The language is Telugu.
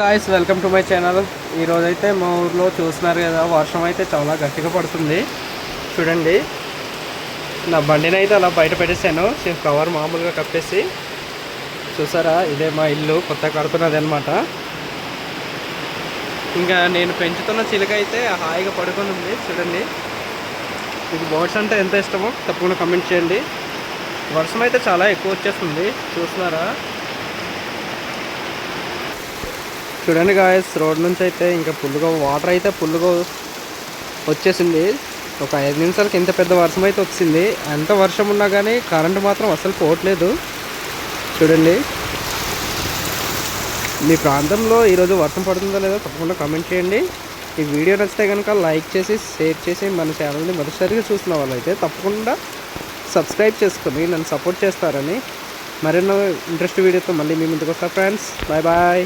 Guys welcome to my channel ఈరోజు అయితే మా ఊర్లో చూస్తున్నారు కదా వర్షం అయితే చాలా గట్టిగా పడుతుంది. చూడండి. నా బండిని అయితే అలా బయట పెట్టేశాను. కవర్ మామూలుగా కప్పేసి. చూసారా? ఇదే మా ఇల్లు కొత్త కడుతున్నది అనమాట ఇంకా నేను పెంచుతున్న చిలుక అయితే హాయిగా పడుకొని ఉంది. చూడండి. మీకు బర్డ్స్ అంటే ఎంత ఇష్టమో తప్పకుండా కమెంట్ చేయండి. వర్షం అయితే చాలా ఎక్కువ వచ్చేస్తుంది. చూస్తున్నారా? చూడండి గాయస్ రోడ్ నుంచి అయితే ఇంకా ఫుల్గా వాటర్ అయితే ఫుల్గా వచ్చేసింది. ఒక ఐదు నిమిషాలకి ఇంత పెద్ద వర్షం అయితే వచ్చింది. ఎంత వర్షం ఉన్నా కానీ కరెంట్ మాత్రం అసలు పోవట్లేదు. చూడండి. మీ ప్రాంతంలో ఈరోజు వర్షం పడుతుందో లేదో తప్పకుండా కామెంట్ చేయండి. ఈ వీడియో నచ్చితే కనుక లైక్ చేసి షేర్ చేసి మన ఛానల్ని మొదటిసారిగా చూసిన వాళ్ళైతే తప్పకుండా సబ్స్క్రైబ్ చేసుకుని నన్ను సపోర్ట్ చేస్తారని మరెన్నో ఇంట్రెస్ట్ వీడియోతో మళ్ళీ మీ ముందుకు వస్తా ఫ్రెండ్స్ బాయ్ బాయ్